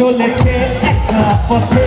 চলেছে একটা পথে।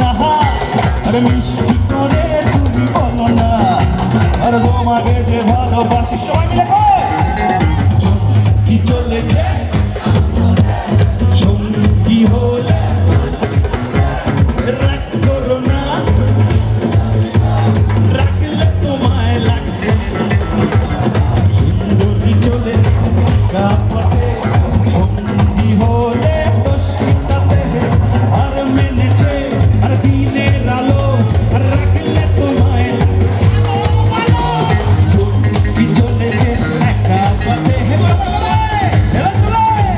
না আরে মিষ্টি করে তুমি বলো না। আরে তোমাকে যে ভালোবাসি, সবাই মিলে কি চলেছে?